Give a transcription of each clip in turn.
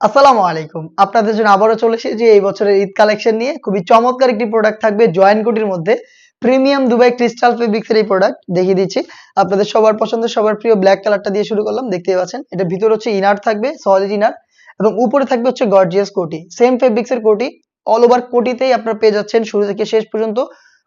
আসসালামু আলাইকুম। আপনাদের জন্য আবারও চলে এসেছি এই বছরের ঈদ কালেকশন নিয়ে। খুবই চমৎকার একটি প্রোডাক্ট থাকবে জয়েন কোটির মধ্যে। প্রিমিয়াম দুবাই ক্রিস্টাল ফেব্রিক্স এর এই প্রোডাক্ট দেখিয়ে দিচ্ছি। আপনাদের সবার পছন্দ সবার প্রিয় ব্ল্যাক কালারটা দিয়ে শুরু করলাম। দেখতেই পাচ্ছেন, এটা ভিতরে হচ্ছে ইনার থাকবে সলিড ইনার এবং উপরে থাকবে হচ্ছে গর্জিয়াস কোটি সেম ফেব্রিক্সের কোটি অল ওভার কোটিতেই আপনারা পেয়ে যাচ্ছেন শুরু থেকে শেষ পর্যন্ত।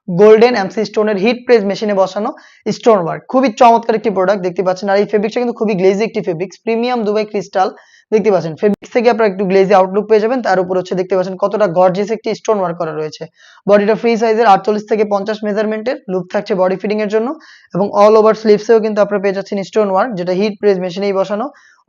গোল্ডেন এমসি স্টোনের হিট প্রেস মেশিনে বসানো স্টোন ওয়ার্ক খুবই চমৎকার একটি প্রোডাক্ট দেখতে পাচ্ছেন। আর এই ফেব্রিক্সটা কিন্তু খুবই গ্লেজি একটি ফেব্রিক্স প্রিমিয়াম দুবাই ক্রিস্টাল দেখতে পাচ্ছেন ফেব্রিক্স থেকে আপনারা একটু গ্লেজি আউটলুক পেয়ে যাবেন, তার উপর হচ্ছে দেখতে পাচ্ছেন কতটা গর্জিয়াস একটি স্টোন ওয়ার্ক করা রয়েছে। বডিটা ফ্রি সাইজের আটচল্লিশ থেকে পঞ্চাশ মেজারমেন্টের লুপ থাকছে বডি ফিটিং এর জন্য, এবং অল ওভার স্লিভসেও কিন্তু আপনারা পেয়ে যাচ্ছেন স্টোন ওয়ার্ক যেটা হিট প্রেস মেশিনেই বসানো।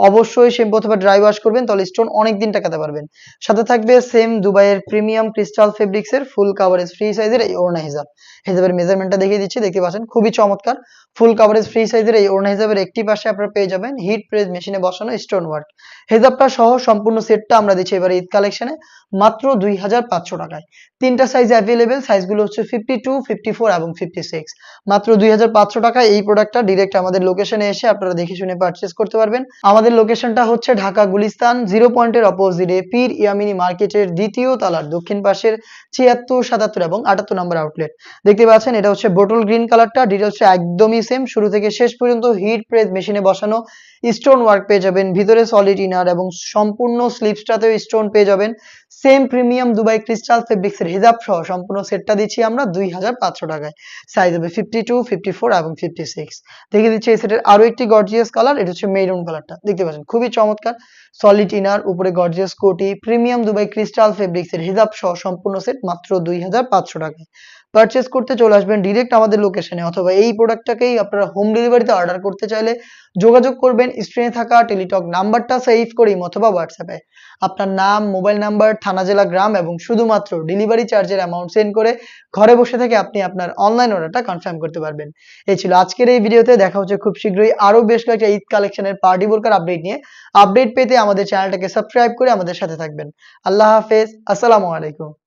অবশ্যই শ্যাম্পু অথবা ড্রাই ওয়াশ করবেন, তাহলে স্টোন অনেক দিন টাকাতে পারবেন। সাথে থাকবে সেম দুবাইয়ের প্রিমিয়াম ক্রিস্টাল ফেব্রিক্স এর ফুল কাভারেজ ফ্রি সাইজের এই ওড়না হিজাব। হিজাবের মেজারমেন্টটা দেখিয়ে দিচ্ছি, দেখতে পাচ্ছেন, খুবই চমৎকার। ফুল কাভারেজ ফ্রি সাইজের এই ওড়না হিজাবের একটি পাশে আপনারা পেয়ে যাবেন হিট প্রেস মেশিনে বসানো স্টোন ওয়ার্ক হেজাবটা সহ সম্পূর্ণ সেটটা আমরা দিচ্ছি এবার ঈদ কালেকশনে মাত্র দুই হাজার পাঁচশো টাকায়। তিনটা সাইজ অ্যাভেলেবেল সাইজগুলো হচ্ছে ফিফটি টু ফিফটি ফোর এবং ফিফটি সিক্স মাত্র দুই হাজার পাঁচশো টাকায় এই প্রোডাক্টটা ডিরেক্ট আমাদের লোকেশনে এসে আপনারা দেখে শুনে পারচেস করতে পারবেন। আমাদের লোকেশনটা হচ্ছে ঢাকা গুলিস্তান জিরো পয়েন্টের অপোজিটে পীর ইয়ামিনী মার্কেটের দ্বিতীয় তালার দক্ষিণ পাশের ছিয়াত্তর, সাতাত্তর এবং আটাত্তর নম্বর আউটলেট দেখতে পাচ্ছেন, এটা হচ্ছে বোটল গ্রিন কালারটা ডিটেলসটা একদমই সেম শুরু থেকে শেষ পর্যন্ত হিট প্রেস মেশিনে বসানো স্টোন ওয়ার্ক পেয়ে যাবেন। ভিতরে সলিড ইনার এবং সম্পূর্ণ স্লিপসটাতেও স্টোন পেয়ে যাবেন। সেম প্রিমিয়াম দুবাই ক্রিস্টাল ফেব্রিক্সের হিজাব সহ সম্পূর্ণ সেটটা দিচ্ছি আমরা দুই হাজার পাঁচশো টাকায়। সাইজ হবে ফিফটি টু ফিফটি ফোর এবং ফিফটি সিক্স দেখিয়ে দিচ্ছি এই সেটের আরও একটি গর্জিয়াস কালার এটা হচ্ছে মেরুন কালারটা দেখতে পাচ্ছেন, খুবই চমৎকার। সলিড ইনার উপরে গর্জিয়াস কোটি প্রিমিয়াম দুবাই ক্রিস্টাল ফেব্রিক্সের হিজাব সহ সম্পূর্ণ সেট মাত্র দুই হাজার পাঁচশো পারচেস করতে চলে আসবেন ডিরেক্ট আমাদের লোকেশনে অথবা এই প্রোডাক্টটাকেই আপনারা হোম ডেলিভারিতে অর্ডার করতে চাইলে যোগাযোগ করবেন স্ক্রিনে থাকা টেলিটক নাম্বারটা সেভ করি অথবা হোয়াটসঅ্যাপে আপনার নাম মোবাইল নাম্বার থানা, জেলা, গ্রাম এবং শুধুমাত্র ডেলিভারি চার্জের অ্যামাউন্ট সেন্ড করে ঘরে বসে থেকে আপনি আপনার অনলাইন অর্ডারটা কনফার্ম করতে পারবেন। এই ছিল আজকের এই ভিডিওতে দেখা হচ্ছে খুব শীঘ্রই আরও বেশ কয়েকটা ঈদ কালেকশনের পার্টি বোরকার আপডেট নিয়ে। আপডেট পেতে আমাদের চ্যানেলটাকে সাবস্ক্রাইব করে আমাদের সাথে থাকবেন। আল্লাহ হাফেজ। আসসালামু আলাইকুম।